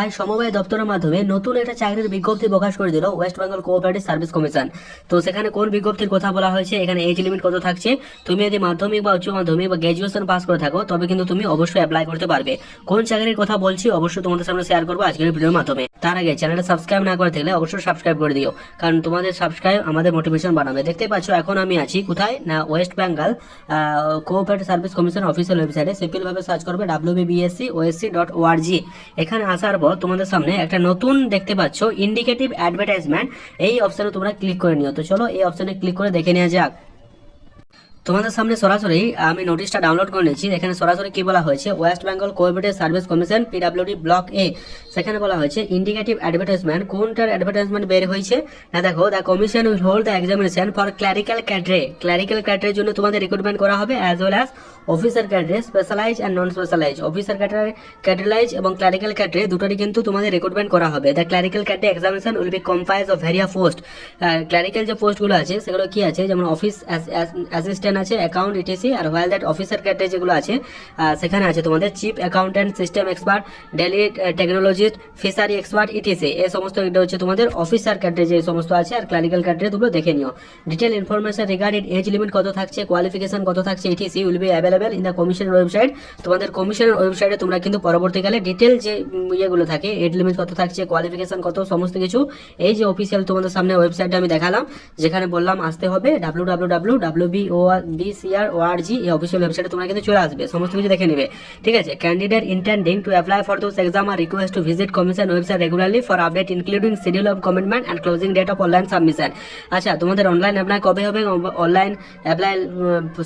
আজ সমবায় দপ্তরের মাধ্যমে নতুন একটা চাকরির বিজ্ঞপ্তি প্রকাশ করে দিল West Bengal cooperative service commission. তো সেখানে কোন বিজ্ঞপ্তির কথা বলা হয়েছে? এখানে এজ লিমিট কত থাকছে? তুমি যদি মাধ্যমিক বা উচ্চ মাধ্যমিক বা গ্র্যাজুয়েশন পাস করে থাকো, তবে কিন্তু তুমি অবশ্যই অ্যাপ্লাই করতে পারবে। কোন চাকরির কথা বলছি অবশ্যই তোমাদের সামনে শেয়ার করব আজকের ভিডিওর মাধ্যমে। তার আগে চ্যানেলটা সাবস্ক্রাইব না করে থাকলে অবশ্যই সাবস্ক্রাইব করে দিও। কারণ তোমাদের সাবস্ক্রাইব আমাদের মোটিভেশন বানাবে দেখতে পাচ্ছ, এখন আমি আছি কোথায়? না, West Bengal cooperative service commission official ওয়েবসাইটে সিম্পলভাবে সার্চ করবে ডাব্লিউবিবিএসসি ওএসসি ডট ওআরজি এখানে আসার পর তোমাদের সামনে একটা নতুন দেখতে পাচ্ছ ইন্ডিকেটিভ অ্যাডভার্টাইজমেন্ট এই অপশানে তোমরা ক্লিক করে নিও। তো চলো এই অপশানে ক্লিক করে দেখে নেওয়া যাক। তোমাদের সামনে সরাসরি আমি নোটিশটা ডাউনলোড করে নিয়েছি। এখানে সরাসরি কি বলা হয়েছে? West Bengal cooperative service commission PWD block এ সেখানে বলা হয়েছে ইন্ডিকেটিভ অ্যাডভার্টাইজমেন্ট কোনটার অ্যাডভার্টাইজমেন্ট বের হয়েছে? না দেখো the commission will hold the examination for clerical cadre clerical ক্যাড্রের জন্য তোমাদের রিক্রুটমেন্ট করা হবে as well as officer cadre specialise and non specialise officer cadre cadre wise এবং ক্লারিক্যাল ক্যাড্রে দুটোরই কিন্তু তোমাদের রিক্রুটমেন্ট করা হবে। The clerical cadre examination will be comprise of various post clerical যে পোস্টগুলো আছে, সেগুলো কি আছে? যেমন অফিস অ্যাসিস্ট্যান্ট আছে অ্যাকাউন্ট ইটিসি আর ওয়াইল দ্যাট অফিসার ক্যাড্রে যেগুলো আছে সেখানে আছে তোমাদের chief accountant system expert dairy technologist fishery expert ETC এই সমস্ত এটা হচ্ছে তোমাদের অফিসার ক্যাড্রে যে সমস্ত আছে আর ক্লারিক্যাল ক্যাড্রে তোমরা দেখে নিও। Detail information regarding age limit কত থাকছে কোয়ালিফিকেশন কত থাকছে ETC will be available in the কমিশনের ওয়েবসাইট তোমাদের কমিশনের ওয়েবসাইটে তোমরা কিন্তু পরবর্তীকালে ডিটেল যে ইয়েগুলো থাকে এজ লিমিট কত থাকছে কোয়ালিফিকেশন কত, সমস্ত কিছু, এই যে অফিসিয়াল তোমাদের সামনে ওয়েবসাইটটা আমি দেখালাম, যেখানে বললাম আসতে হবে W W W W B O R O R G এই অফিসিয়াল ওয়েবসাইটে তোমরা কিন্তু চলে আসবে, সমস্ত কিছু দেখে নেবে। ঠিক আছে? Candidate intending to apply for those exam are request to visit commission website regularly for update including schedule of commitment and closing date of online submission আচ্ছা তোমাদের অনলাইন অ্যাপ্লাই কবে হবে? অনলাইন অ্যাপ্লাই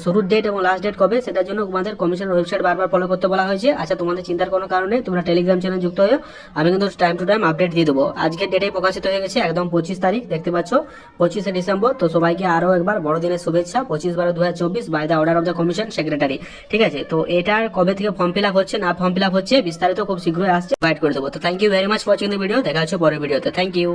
শুরুর ডেট এবং last date কবে? সেটার জন্য তোমাদের কমিশনের ওয়েবসাইট বারবার ফলো করতে বলা হয়েছে। আচ্ছা তোমাদের চিন্তার কোনো কারণে তোমরা টেলিগ্রাম চ্যানেল যুক্ত হয়ে আমি কিন্তু টাইম টু টাইম আপডেট দিয়ে দেবো। আজকের ডেটে প্রকাশিত হয়ে গেছে একদম পঁচিশ তারিখ, দেখতে পাচ্ছ? পঁচিশে ডিসেম্বর, তো সবাইকে আরও একবার বড়দিনের শুভেচ্ছা। পঁচিশ বারো দু হাজার চব্বিশ by the order of the commission secretary ঠিক আছে? তো এটার কবে থেকে ফর্ম ফিল হচ্ছে, না ফর্ম ফিল হচ্ছে, বিস্তারিত খুব শীঘ্রই আসছে গাইড করে দেবো। তো thank you very much watching the video দেখা হচ্ছে পরের ভিডিওতে থ্যাংক ইউ